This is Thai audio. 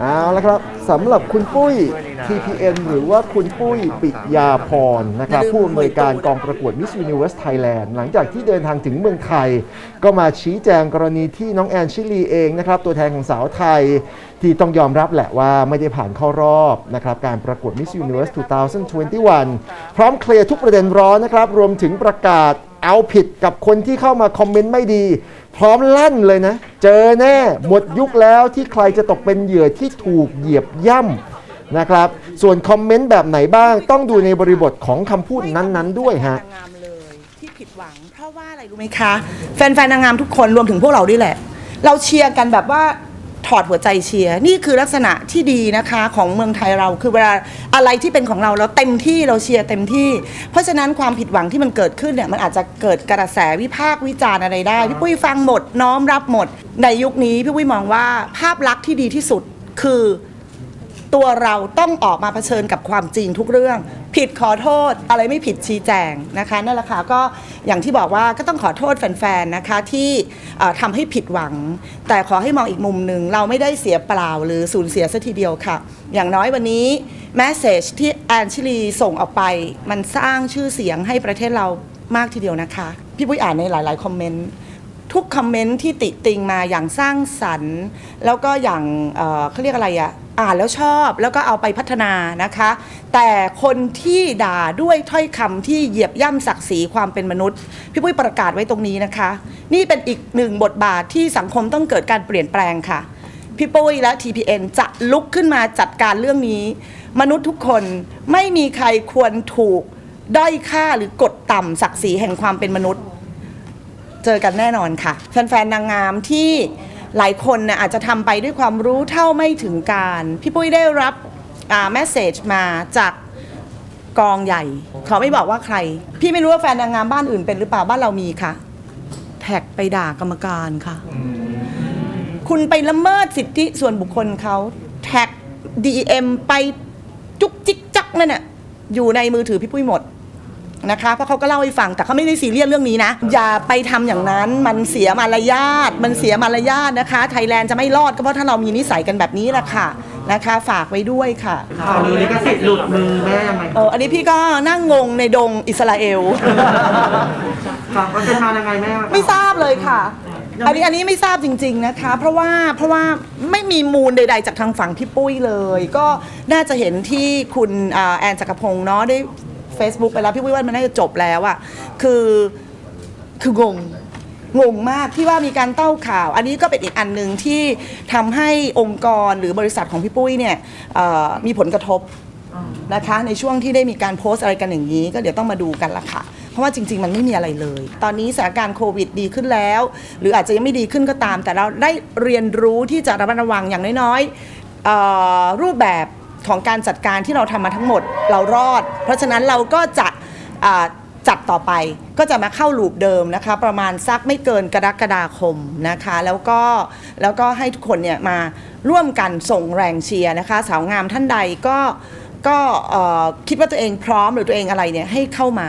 เอาละครับสำหรับคุณปุ้ย TPN หรือว่าคุณปุ้ยปิยาพรนะครับผู้อำนวยการกองประกวด Miss Universe Thailand หลังจากที่เดินทางถึงเมืองไทย ก็มาชี้แจงกรณีที่น้องแอนชิลีเองนะครับตัวแทนของสาวไทย ที่ต้องยอมรับแหละว่าไม่ได้ผ่านเข้ารอบนะครับการประกวด Miss Universe 2021 พร้อมเคลียร์ทุกประเด็นร้อนนะครับรวมถึงประกาศ เอาผิดกับคนที่เข้ามาคอมเมนต์ไม่ดี พร้อมลั่นเลยนะ เจอแน่หมดยุคแล้วที่ใครจะตกเป็นเหยื่อที่ถูกเหยียบย่ำนะครับ ส่วนคอมเมนต์แบบไหนบ้าง ต้องดูในบริบทของคำพูดนั้นๆ ด้วยฮะ นางงามเลยที่ผิดหวัง เพราะว่าอะไรรู้ไหมคะ แฟนๆนางงามทุกคนรวมถึงพวกเราด้วยแหละ เราเชียร์กันแบบว่า ถอดหัวใจเชียร์นี่คือลักษณะที่ดีนะคะของเมืองไทยเราคือเวลาอะไรที่เป็นของเราเราเต็มที่เราเชียร์เต็มที่ เพราะฉะนั้นความผิดหวังที่มันเกิดขึ้นเนี่ยมันอาจจะเกิดกระแสวิพากษ์วิจารณ์อะไรได้พี่ปุ้ยฟังหมดน้อมรับหมด ในยุคนี้พี่ปุ้ยมองว่าภาพลักษณ์ที่ดีที่สุดคือตัวเราต้องออกมาเผชิญกับความจริงทุกเรื่อง ผิดขอโทษอะไรไม่ผิดชี้แจงนะคะนั่นแหละค่ะก็อย่างที่บอกว่าก็ต้องขอโทษแฟนๆนะคะที่เอ่อทำให้ผิดหวัง แต่ขอให้มองอีกมุมหนึ่งเราไม่ได้เสียเปล่าหรือสูญเสียซะทีเดียวค่ะ อย่างน้อยวันนี้แมสเซจที่แอนชิลีส่งออกไป มันสร้างชื่อเสียงให้ประเทศเรามากทีเดียวนะคะ พี่ปุ้ยอ่านในหลาย ๆ คอมเมนต์ ทุกคอมเมนต์ที่ติติงมาอย่างสร้างสรรค์ แล้วก็อย่างเอ่อเขาเรียกอะไรอะอ่านแล้วชอบแล้วก็เอาไปพัฒนานะคะ แต่คนที่ด่าด้วยถ้อยคำที่เหยียบย่ำศักดิ์ศรีความเป็นมนุษย์ พี่ปุ้ยประกาศไว้ตรงนี้นะคะ นี่เป็นอีกหนึ่งบทบาทที่สังคมต้องเกิดการเปลี่ยนแปลงค่ะ พี่ปุ้ยและ TPN จะลุกขึ้นมาจัดการเรื่องนี้ มนุษย์ทุกคนไม่มีใครควรถูกด้อยค่าหรือกดต่ำศักดิ์ศรีแห่งความเป็นมนุษย์ เจอกันแน่นอนค่ะ แฟนๆนางงามที่หลายคนนะอาจจะทำไปด้วยความรู้เท่าไม่ถึงการ พี่ปุ้ยได้รับแมสเซจมาจากกองใหญ่ ขอไม่บอกว่าใคร พี่ไม่รู้ว่าแฟนนางงามบ้านอื่นเป็นหรือเปล่าบ้านเรามีค่ะ แท็กไปด่ากรรมการค่ะ คุณไปละเมิดสิทธิส่วนบุคคลเขาแท็ก DM ไปจุกจิกจักนั่นน่ะอยู่ในมือถือพี่ปุ้ยหมด นะคะ เพราะเขาก็เล่าให้ฟังแต่เขาไม่ได้ซีเรียสเรื่องนี้นะ อย่าไปทำอย่างนั้นมันเสียมารยาทมันเสียมารยาทนะคะไทยแลนด์จะไม่รอดก็เพราะถ้าเรามีนิสัยกันแบบนี้แหละค่ะนะคะ ฝากไว้ด้วยค่ะข่าวลือลิขสิทธิ์หลุดมือแม่ยังไงเอออันนี้พี่ก็นั่งงงในดงอิสราเอลค่ะมันเป็นมายังไงแม่ไม่ทราบเลยค่ะอันนี้อันนี้ไม่ทราบจริง ๆนะคะ เพราะว่าเพราะว่าไม่มีมูลใด ๆ จากทางฝั่งพี่ปุ้ยเลย ก็น่าจะเห็นที่คุณอ่าแอนจักรพงศ์เนาะได้ Facebook ไปแล้วพี่ปุ้ยว่ามันน่าจะจบแล้วอะคือคืองงงงมากที่ว่ามีการเต้าข่าว อันนี้ก็เป็นอีกอันหนึ่งที่ทำให้องค์กรหรือบริษัทของพี่ปุ้ยเนี่ยเอ่อมีผลกระทบนะคะ ในช่วงที่ได้มีการโพสต์อะไรกันอย่างนี้ ก็เดี๋ยวต้องมาดูกันละค่ะ เพราะว่าจริง ๆ มันไม่มีอะไรเลย ตอนนี้สถานการณ์โควิดดีขึ้นแล้ว หรืออาจจะยังไม่ดีขึ้นก็ตาม แต่เราได้เรียนรู้ที่จะระมัดระวังอย่างน้อยๆเอ่อรูปแบบ ของการจัดการที่เราทำมาทั้งหมดเรารอด เพราะฉะนั้นเราก็จะอ่าจัดต่อไปก็จะมาเข้าลูปเดิมนะคะ ประมาณสักไม่เกินกรกฎาคมนะคะ แล้วก็แล้วก็ให้ทุกคนเนี่ยมาร่วมกันส่งแรงเชียร์นะคะ สาวงามท่านใดก็ก็เอ่อคิดว่าตัวเองพร้อมหรือตัวเองอะไรเนี่ยให้เข้ามา